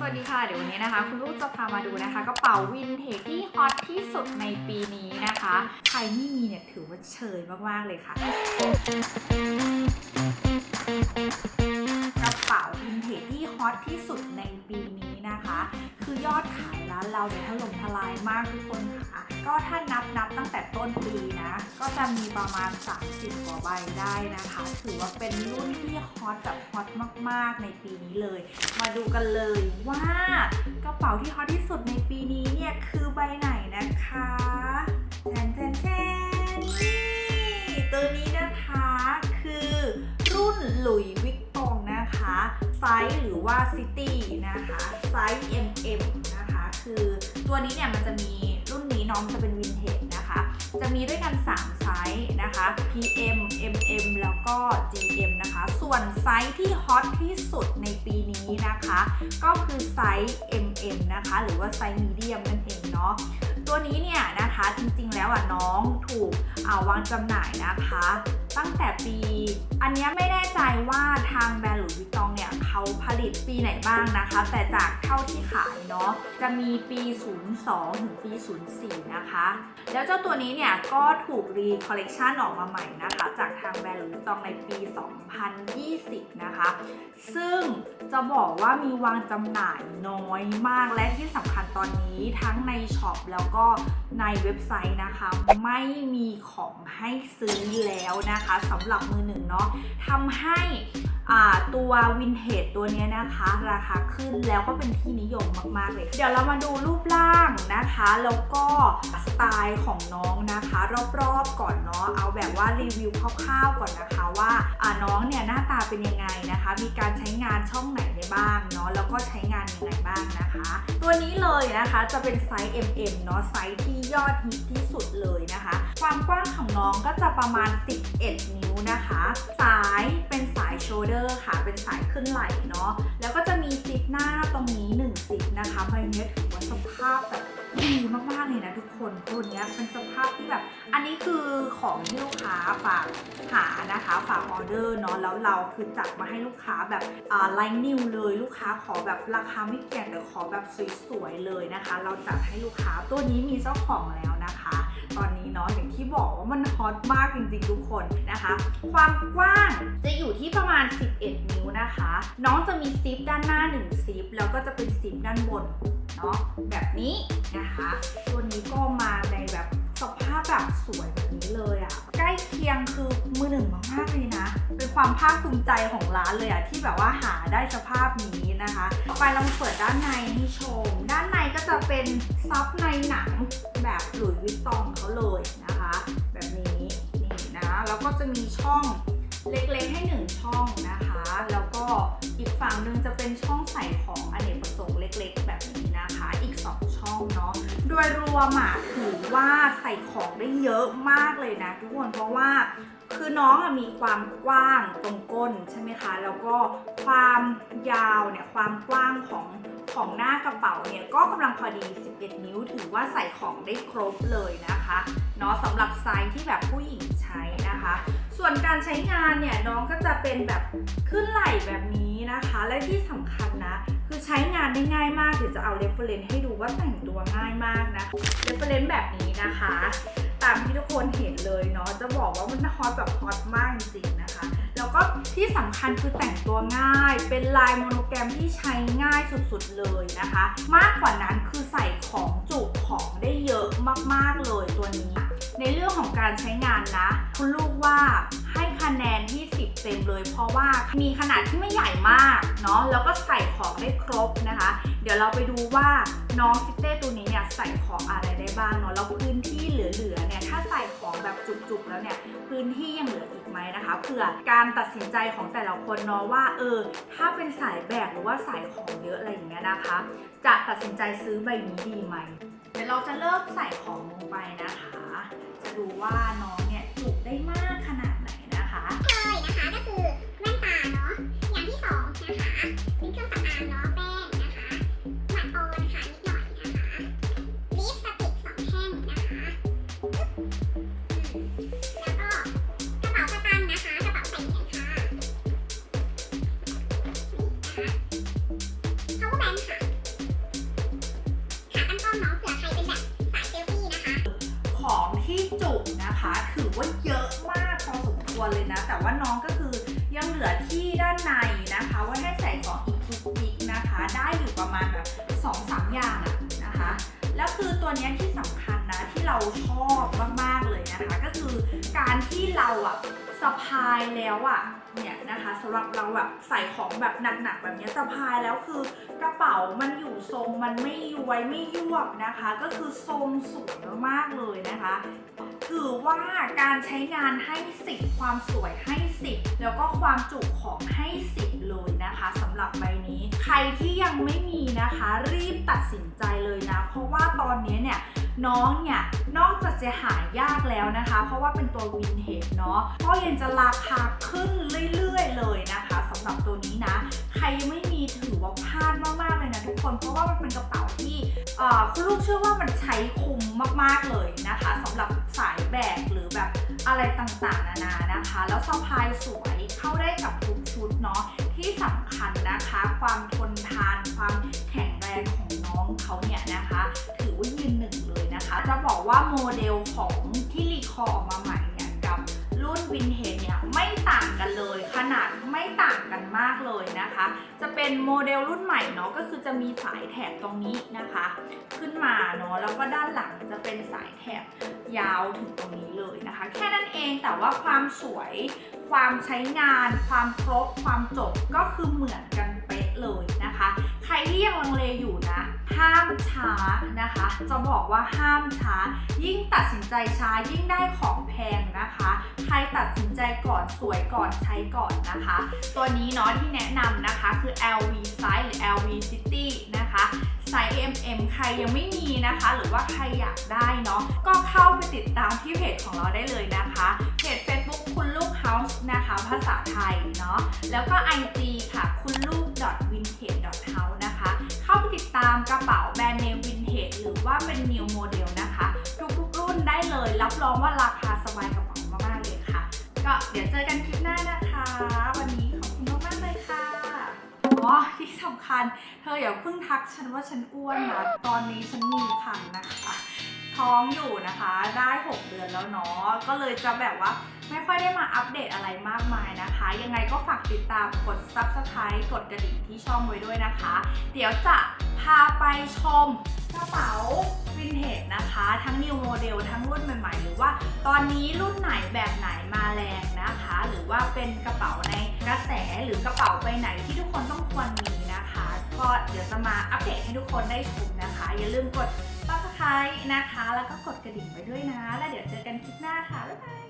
สวัสดีค่ะ เดี๋ยววันนี้นะคะ คุณลูกจะพามาดูนะคะกระเป๋าวินเทจที่ฮอตที่สุดในปีนี้นะคะ ใครไม่มีเนี่ยถือว่าเชยมาก ๆ เลยค่ะ กระเป๋าวินเทจที่ฮอตที่สุดในปีนี้นะคะ คือยอดขายานเราเนี่ยถล่มทลายมากทุกคนค่ะ ก็ถ้านับนับตั้งแต่ต้นปีนะ ก็จะมีประมาณ 30 กว่าใบได้นะคะ ถือว่าเป็นรุ่นที่ฮอตแบบฮอตมากๆในปีนี้เลย มาดูกันเลยว่ากระเป๋าที่ฮอตที่สุดในปีนี้เนี่ยคือใบไหนนะคะแทนแทนแทนนี่ตัวนี้นะคะคือรุ่นหลุยวิกตองนะคะ ไซส์หรือว่าซิตี้นะคะ ไซส์ ตัวนี้เนี่ยมันจะมีรุ่นนี้น้องจะเป็นวินเทจนะคะ จะมีด้วยกัน 3 ไซส์นะคะ PM MM แล้วก็ GM นะคะ ส่วนไซส์ที่ฮอตที่สุดในปีนี้นะคะ ก็คือไซส์ MM นะคะ หรือว่าไซส์มีเดียมนั่นเองเนาะตัวนี้เนี่ยนะคะจริงๆแล้วอะน้องถูกอ่าวางจำหน่ายนะคะ ตั้งแต่ปี อันนี้ไม่แน่ใจว่าทางแบรนด์หลุยส์วิตตองเนี่ยเขาผลิตปีไหนบ้างนะคะ แต่จากเท่าที่ขายเนาะจะมีปี 02 ถึงปี 04 นะคะ แล้วเจ้าตัวนี้เนี่ยก็ถูกรีคอลเลกชันออกมาใหม่นะคะ จากทางแบรนด์หลุยส์วิตตองในปี 2020 นะคะ ซึ่งจะบอกว่ามีวางจำหน่ายน้อยมากและที่สำคัญตอนนี้ทั้งในช็อปแล้วก็ในเว็บไซต์นะคะ ไม่มีของให้ซื้อแล้วนะคะสำหรับมือหนึ่งเนาะทำให้ ตัววินเทจตัวนี้นะคะราคาขึ้นแล้วก็เป็นที่นิยมมากๆเลย เดี๋ยวเรามาดูรูปร่างนะคะ แล้วก็สไตล์ของน้องนะคะ รอบๆก่อนเนาะเอาแบบว่ารีวิวคร่าวๆก่อนนะคะว่าอ่าน้องเนี่ยหน้าตาเป็นยังไงนะคะ มีการใช้งานช่องไหนได้บ้างเนาะแล้วก็ใช้งานยังไงบ้างนะคะ ตัวนี้เลยนะคะจะเป็นไซส์ MM เนาะไซส์ที่ยอดฮิตที่สุดเลยนะคะ ความกว้างของน้องก็จะประมาณ 11 นิ้วนะคะ สายเป็นสายโชเดอร์ค่ะ เป็นสายขึ้นไหล่เนาะ แล้วก็จะมีซิปหน้าตรงนี้1ซิปนะคะใบเนี้ยถือว่าสภาพแบบดีมากๆเลยนะทุกคนตัวเนี้ยเป็นสภาพที่แบบ อันนี้คือของที่ลูกค้าฝากหานะคะฝากออเดอร์เนาะแล้วเราคือจัดมาให้ลูกค้าแบบไลน์นิวเลยลูกค้าขอแบบราคาไม่แพงแต่ขอแบบสวยๆเลยนะคะ เราจัดให้ลูกค้าตัวนี้มีเจ้าของแล้วนะคะ ตอนนี้เนาะอย่างที่บอกว่ามันฮอตมากจริงๆทุกคนนะคะ ความกว้างจะอยู่ที่ประมาณ 11 นิ้วนะคะ น้องจะมีซิปด้านหน้า1ซิปแล้วก็จะเป็นซิปด้านบนเนาะแบบนี้นะคะ ตัวนี้ก็มาในแบบสภาพแบบสวยแบบนี้เลยอะ่ะ ใกล้เคียงคือมือหนึ่งมากๆเลยนะ เป็นความภาคภูมิใจของร้านเลยอะ่ะ ที่แบบว่าหาได้สภาพนี้นะคะ ต่อไปเราเปิดด้านในให้ชม ด้านในก็จะเป็นซับในหนัง แบบหลุยส์วิตตองเขาเลยนะคะ แบบนี้นี่นะ แล้วก็จะมีช่องเล็กๆให้หนึ่งช่องนะคะ แล้วก็อีกฝั่งหนึ่งจะเป็นช่องใส่ของอเนกประสงค์เล็ก ๆ แบบนี้นะคะ อีก 2 ช่องเนาะ โดยรวมอะถือว่าใส่ของได้เยอะมากเลยนะทุกคน เพราะว่าคือน้องอะมีความกว้างตรงก้นใช่ไหมคะ แล้วก็ความยาวเนี่ยความกว้างของ ของหน้ากระเป๋าเนี่ยก็กำลังพอดี 11 นิ้วถือว่าใส่ของได้ครบเลยนะคะเนาะสำหรับไซส์ที่แบบผู้หญิงใช้นะคะ ส่วนการใช้งานเนี่ยน้องก็จะเป็นแบบขึ้นไหล่แบบนี้นะคะ และที่สำคัญนะ คือใช้งานได้ง่ายมากเดี๋ยวจะเอาเรฟเฟรนซ์ให้ดูว่าแต่งตัวง่ายมากนะเรฟเฟรนซ์แบบนี้นะคะ ตามที่ทุกคนเห็นเลยเนาะจะบอกว่ามันฮอตแบบฮอตมากจริงๆนะคะ แล้วก็ที่สำคัญคือแต่งตัวง่าย เป็นลายโมโนแกรมที่ใช้ง่ายสุดๆเลยนะคะ มากกว่านั้นคือใส่ของจุของได้เยอะมากๆเลยตัวนี้ ในเรื่องของการใช้งานนะ คุณลูกว่าให้คะแนนที่ 10 เต็มเลย เพราะว่ามีขนาดที่ไม่ใหญ่มากเนาะแล้วก็ใส่ของได้ครบนะคะ เดี๋ยวเราไปดูว่าน้องซิเต้ตัวนี้เนี่ยใส่ของอะไรได้บ้างเนาะแล้วพื้นที่เหลือๆ แบบจุกๆแล้วเนี่ยพื้นที่ยังเหลืออีกไหมนะคะเผื่อการตัดสินใจของแต่ละคนเนาะว่าเออถ้าเป็นสายแบกหรือว่าสายของเยอะอะไรอย่างเงี้ยนะคะ จะตัดสินใจซื้อใบนี้ดีไหมเดี๋ยวเราจะเริ่มใส่ของลงไปนะคะ จะดูว่า นะคะ ถือว่าเยอะมากพอสมควรเลยนะ แต่ว่าน้องก็คือยังเหลือที่ด้านในนะคะ ไว้ให้ใส่ของอีกจุกจิกนะคะ ได้อยู่ประมาณแบบสองสามอย่างอะนะคะ แล้วคือตัวนี้ที่สำคัญนะที่เราชอบมากๆเลยนะคะ ก็คือการที่เราอะสะพายแล้วอะเนี่ยนะคะสำหรับเราแบบใส่ของแบบหนักๆแบบนี้สะพายแล้วคือกระเป๋ามันอยู่ทรงมันไม่ย้วยไม่ยวบนะคะ ก็คือทรงสวยมากๆเลยนะคะ ถือว่าการใช้งานให้สิบความสวยให้สิบแล้วก็ความจุของให้สิบเลยนะคะสำหรับใบนี้ ใครที่ยังไม่มีนะคะ รีบตัดสินใจเลยนะ เพราะว่าตอนนี้เนี่ยน้องเนี่ย นอกจากจะหายากแล้วนะคะ เพราะว่าเป็นตัววินเทจเนาะก็ยังจะราคาขึ้นเรื่อยๆเลยนะคะสำหรับตัวนี้นะ ใครยังไม่มีถือว่าพลาดมากๆเลยนะทุกคนเพราะว่ามันเป็นกระเป๋าที่เอ่อคุณลูกเชื่อว่ามันใช้คุ้มมากๆเลยนะคะสำหรับสาย อะไรต่างๆ นานานะคะ แล้วสะพายสวยเข้าได้กับทุกชุดเนาะที่สำคัญนะคะ ความทนทานความแข็งแรงของน้องเขาเนี่ยนะคะ ถือว่ายืนหนึ่งเลยนะคะ จะบอกว่าโมเดลของที่รีคอร์ออกมาใหม่เนี่ยกับรุ่นวินเทจเนี่ยไม่ต่างกันเลย ขนาดไม่ต่างกันมากเลยนะคะ จะเป็นโมเดลรุ่นใหม่เนาะก็คือจะมีสายแถบตรงนี้นะคะ ขึ้นมาเนาะแล้วก็ด้านหลังจะเป็นสายแถบยาวถึงตรงนี้เล แค่นั้นเองแต่ว่าความสวย ความใช้งาน ความครบ ความจบก็คือเหมือนกันเป๊ะเลยนะคะ ใครที่ยังลังเลอยู่นะ ห้ามช้านะคะ จะบอกว่าห้ามช้า ยิ่งตัดสินใจช้ายิ่งได้ของ ใครตัดสินใจก่อนสวยก่อนใช้ก่อนนะคะ ตัวนี้เนาะที่แนะนำนะคะคือ LV Size หรือ LV City นะคะไซส์ MM ใครยังไม่มีนะคะ หรือว่าใครอยากได้เนาะก็เข้าไปติดตามที่เพจของเราได้เลยนะคะเพจ Facebook คุณลูก House นะคะ ภาษาไทยเนาะแล้วก็ IG ค่ะคุณลูก vintage house นะคะ เข้าไปติดตามกระเป๋าแบรนด์เนมวินเทจหรือว่าเป็น new model นะคะ ทุกๆรุ่นได้เลยรับรองว่าราคาสบายกร คัญ เธออย่าเพิ่งทักฉันว่าฉันอ้วนนะ ตอนนี้ฉันมีคันนะคะ ท้องอยู่นะคะ ได้ 6 เดือนแล้วเนาะ ก็เลยจะแบบว่าไม่ค่อยได้มาอัปเดตอะไรมากมายนะคะ ยังไงก็ฝากติดตามกด subscribe กดกระดิ่งที่ช่องไว้ด้วยนะคะ เดี๋ยวจะพาไปชมกระเป๋า วินเทจนะคะ ทั้ง new model ทั้งรุ่นใหม่ๆ หรือว่าตอนนี้รุ่นไหนแบบไหนมาแรงนะคะ หรือว่าเป็นกระเป๋าในกระแสหรือกระเป๋าใบไหนที่ทุกคนต้องควรมีนะคะ ก็เดี๋ยวจะมาอัปเดตให้ทุกคนได้ชมนะคะ อย่าลืมกด subscribe นะคะ แล้วก็กดกระดิ่งไปด้วยนะ แล้วเดี๋ยวเจอกันคลิปหน้าค่ะบ๊ายบาย